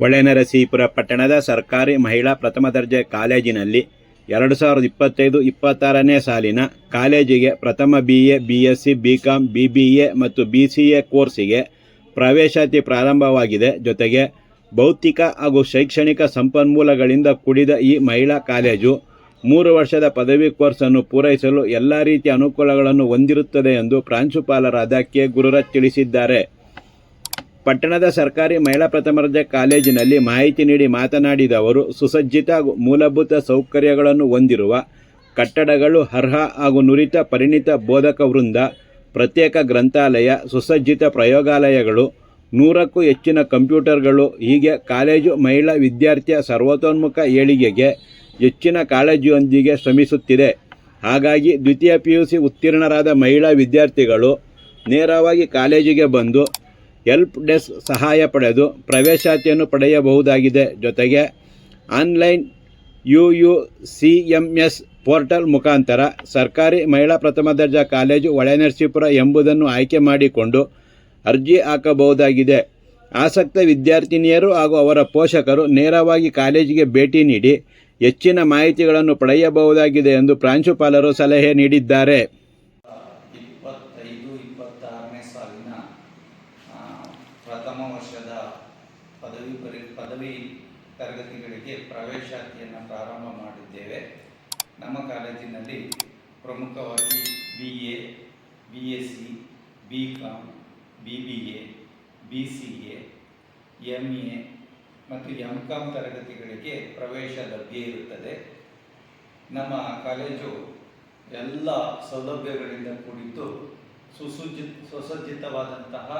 ಹೊಳೆನರಸೀಪುರ ಪಟ್ಟಣದ ಸರ್ಕಾರಿ ಮಹಿಳಾ ಪ್ರಥಮ ದರ್ಜೆ ಕಾಲೇಜಿನಲ್ಲಿ ಎರಡು ಸಾವಿರದ ಇಪ್ಪತ್ತೈದು ಇಪ್ಪತ್ತಾರನೇ ಸಾಲಿನ ಕಾಲೇಜಿಗೆ ಪ್ರಥಮ B A B S C B com B B A ಮತ್ತು ಬಿ ಸಿ ಎ ಕೋರ್ಸಿಗೆ ಪ್ರವೇಶಾತಿ ಪ್ರಾರಂಭವಾಗಿದೆ. ಜೊತೆಗೆ ಭೌತಿಕ ಹಾಗೂ ಶೈಕ್ಷಣಿಕ ಸಂಪನ್ಮೂಲಗಳಿಂದ ಕೂಡಿದ ಈ ಮಹಿಳಾ ಕಾಲೇಜು ಮೂರು ವರ್ಷದ ಪದವಿ ಕೋರ್ಸನ್ನು ಪೂರೈಸಲು ಎಲ್ಲ ರೀತಿಯ ಅನುಕೂಲಗಳನ್ನು ಹೊಂದಿರುತ್ತದೆ ಎಂದು ಪ್ರಾಂಶುಪಾಲರಾದ ಕೆ. ಗುರುರಾಜ್ ತಿಳಿಸಿದ್ದಾರೆ. ಪಟ್ಟಣದ ಸರ್ಕಾರಿ ಮಹಿಳಾ ಪ್ರಥಮ ದರ್ಜೆ ಕಾಲೇಜಿನಲ್ಲಿ ಮಾಹಿತಿ ನೀಡಿ ಮಾತನಾಡಿದ ಅವರು, ಸುಸಜ್ಜಿತ ಮೂಲಭೂತ ಸೌಕರ್ಯಗಳನ್ನು ಹೊಂದಿರುವ ಕಟ್ಟಡಗಳು ಅರ್ಹ ಹಾಗೂ ನುರಿತ ಪರಿಣಿತ ಬೋಧಕ ವೃಂದ, ಪ್ರತ್ಯೇಕ ಗ್ರಂಥಾಲಯ, ಸುಸಜ್ಜಿತ ಪ್ರಯೋಗಾಲಯಗಳು, ನೂರಕ್ಕೂ ಹೆಚ್ಚಿನ ಕಂಪ್ಯೂಟರ್ಗಳು, ಹೀಗೆ ಕಾಲೇಜು ಮಹಿಳಾ ವಿದ್ಯಾರ್ಥಿಯ ಸರ್ವತೋನ್ಮುಖ ಏಳಿಗೆಗೆ ಹೆಚ್ಚಿನ ಕಾಳಜಿಯೊಂದಿಗೆ ಶ್ರಮಿಸುತ್ತಿದೆ. ಹಾಗಾಗಿ ದ್ವಿತೀಯ ಪಿ ಯು ಸಿ ಉತ್ತೀರ್ಣರಾದ ಮಹಿಳಾ ವಿದ್ಯಾರ್ಥಿಗಳು ನೇರವಾಗಿ ಕಾಲೇಜಿಗೆ ಬಂದು ಹೆಲ್ಪ್ ಡೆಸ್ಕ್ ಸಹಾಯ ಪಡೆದು ಪ್ರವೇಶಾತಿಯನ್ನು ಪಡೆಯಬಹುದಾಗಿದೆ. ಜೊತೆಗೆ online U U C M S portal ಮುಖಾಂತರ ಸರ್ಕಾರಿ ಮಹಿಳಾ ಪ್ರಥಮ ದರ್ಜಾ ಕಾಲೇಜು ಹೊಳೆನರಸೀಪುರ ಎಂಬುದನ್ನು ಆಯ್ಕೆ ಮಾಡಿಕೊಂಡು ಅರ್ಜಿ ಹಾಕಬಹುದಾಗಿದೆ. ಆಸಕ್ತ ವಿದ್ಯಾರ್ಥಿನಿಯರು ಹಾಗೂ ಅವರ ಪೋಷಕರು ನೇರವಾಗಿ ಕಾಲೇಜಿಗೆ ಭೇಟಿ ನೀಡಿ ಹೆಚ್ಚಿನ ಮಾಹಿತಿಗಳನ್ನು ಪಡೆಯಬಹುದಾಗಿದೆ ಎಂದು ಪ್ರಾಂಶುಪಾಲರು ಸಲಹೆ ನೀಡಿದ್ದಾರೆ ಇಪ್ಪತ್ತೈದು ಇಪ್ಪತ್ತಾರನೇ ಸಾಲಿನ ಆ, ಪ್ರಥಮ ವರ್ಷದ ಪದವಿ ಪರಿ, ಪದವಿ ತರಗತಿಗಳಿಗೆ ಪ್ರವೇಶಾತಿಯನ್ನು ಪ್ರಾರಂಭ ಮಾಡಿದ್ದೇವೆ. ನಮ್ಮ ಕಾಲೇಜಿನಲ್ಲಿ ಪ್ರಮುಖವಾಗಿ B A B S C B com B B A B C A M A ಮತ್ತು ಎಂ ಕಾಮ್ ತರಗತಿಗಳಿಗೆ ಪ್ರವೇಶ ಲಭ್ಯ ಇರುತ್ತದೆ. ನಮ್ಮ ಕಾಲೇಜು ಎಲ್ಲ ಸೌಲಭ್ಯಗಳಿಂದ ಕೂಡಿದ್ದು ಸುಸುಜ್ಜಿ, ಸುಸಜ್ಜಿತವಾದಂತಹ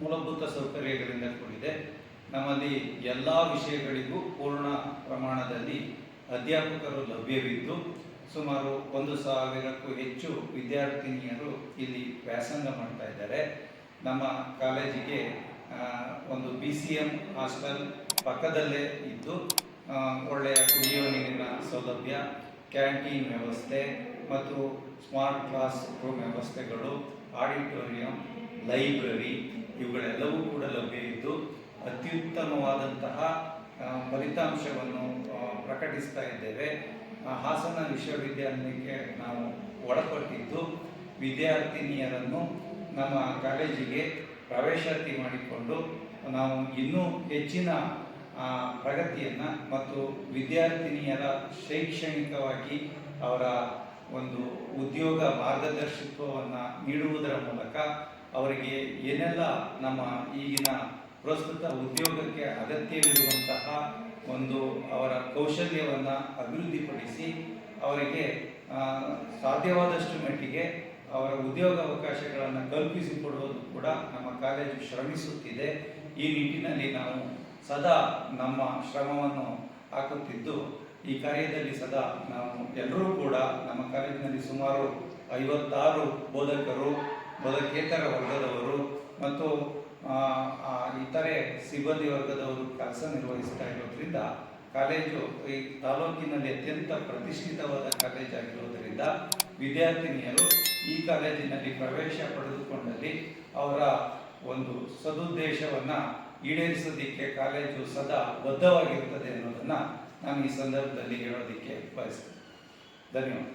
ಮೂಲಭೂತ ಸೌಕರ್ಯಗಳಿಂದ ಕೂಡಿದೆ. ನಮ್ಮಲ್ಲಿ ಎಲ್ಲ ವಿಷಯಗಳಿಗೂ ಪೂರ್ಣ ಪ್ರಮಾಣದಲ್ಲಿ ಅಧ್ಯಾಪಕರು ಲಭ್ಯವಿದ್ದು, ಸುಮಾರು ಒಂದು ಸಾವಿರಕ್ಕೂ ಹೆಚ್ಚು ವಿದ್ಯಾರ್ಥಿನಿಯರು ಇಲ್ಲಿ ವ್ಯಾಸಂಗ ಮಾಡ್ತಾ ಇದ್ದಾರೆ. ನಮ್ಮ ಕಾಲೇಜಿಗೆ ಒಂದು ಬಿ ಸಿ ಎಂ ಹಾಸ್ಟೆಲ್ ಪಕ್ಕದಲ್ಲೇ ಇದ್ದು ಒಳ್ಳೆಯ ಕುಡಿಯುವ ನೀರಿನ ಸೌಲಭ್ಯ, ಕ್ಯಾಂಟೀನ್ ವ್ಯವಸ್ಥೆ ಮತ್ತು ಸ್ಮಾರ್ಟ್ ಕ್ಲಾಸ್ ರೂಮ್ ವ್ಯವಸ್ಥೆಗಳು, ಆಡಿಟೋರಿಯಂ, ಲೈಬ್ರರಿ ಇವುಗಳೆಲ್ಲವೂ ಕೂಡ ಲಭ್ಯ ಇದ್ದು ಅತ್ಯುತ್ತಮವಾದಂತಹ ಫಲಿತಾಂಶವನ್ನು ಪ್ರಕಟಿಸ್ತಾ ಇದ್ದೇವೆ. ಹಾಸನ ವಿಶ್ವವಿದ್ಯಾಲಯಕ್ಕೆ ನಾವು ಒಳಪಟ್ಟಿದ್ದು ವಿದ್ಯಾರ್ಥಿನಿಯರನ್ನು ನಮ್ಮ ಕಾಲೇಜಿಗೆ ಪ್ರವೇಶಾತಿ ಮಾಡಿಕೊಂಡು ನಾವು ಇನ್ನೂ ಹೆಚ್ಚಿನ ಪ್ರಗತಿಯನ್ನು ಮತ್ತು ವಿದ್ಯಾರ್ಥಿನಿಯರ ಶೈಕ್ಷಣಿಕವಾಗಿ ಅವರ ಒಂದು ಉದ್ಯೋಗ ಮಾರ್ಗದರ್ಶಿತ್ವವನ್ನು ನೀಡುವುದರ ಮೂಲಕ ಅವರಿಗೆ ಏನೆಲ್ಲ ನಮ್ಮ ಈಗಿನ ಪ್ರಸ್ತುತ ಉದ್ಯೋಗಕ್ಕೆ ಅಗತ್ಯವಿರುವಂತಹ ಒಂದು ಅವರ ಕೌಶಲ್ಯವನ್ನು ಅಭಿವೃದ್ಧಿಪಡಿಸಿ ಅವರಿಗೆ ಸಾಧ್ಯವಾದಷ್ಟು ಮಟ್ಟಿಗೆ ಅವರ ಉದ್ಯೋಗ ಅವಕಾಶಗಳನ್ನು ಕಲ್ಪಿಸಿಕೊಡುವುದು ಕೂಡ ನಮ್ಮ ಕಾಲೇಜು ಶ್ರಮಿಸುತ್ತಿದೆ. ಈ ನಿಟ್ಟಿನಲ್ಲಿ ನಾವು ಸದಾ ನಮ್ಮ ಶ್ರಮವನ್ನು ಹಾಕುತ್ತಿದ್ದು, ಈ ಕಾರ್ಯದಲ್ಲಿ ಸದಾ ನಾವು ಎಲ್ಲರೂ ಕೂಡ ನಮ್ಮ ಕಾಲೇಜಿನಲ್ಲಿ ಸುಮಾರು ಐವತ್ತಾರು ಬೋಧಕರು ಬೋಧಕೇತರ ವರ್ಗದವರು ಮತ್ತು ಇತರೆ ಸಿಬ್ಬಂದಿ ವರ್ಗದವರು ಕೆಲಸ ನಿರ್ವಹಿಸ್ತಾ ಇರೋದ್ರಿಂದ ಕಾಲೇಜು, ಈ ತಾಲೂಕಿನಲ್ಲಿ ಅತ್ಯಂತ ಪ್ರತಿಷ್ಠಿತವಾದ ಕಾಲೇಜ್ ಆಗಿರುವುದರಿಂದ ವಿದ್ಯಾರ್ಥಿನಿಯರು ಈ ಕಾಲೇಜಿನಲ್ಲಿ ಪ್ರವೇಶ ಪಡೆದುಕೊಂಡಲ್ಲಿ ಅವರ ಒಂದು ಸದುದ್ದೇಶವನ್ನು ಈಡೇರಿಸೋದಿಕ್ಕೆ ಕಾಲೇಜು ಸದಾ ಬದ್ಧವಾಗಿರುತ್ತದೆ ಅನ್ನೋದನ್ನು ನಾನು ಈ ಸಂದರ್ಭದಲ್ಲಿ ಹೇಳೋದಕ್ಕೆ ಬಯಸ್ತೇನೆ. ಧನ್ಯವಾದ.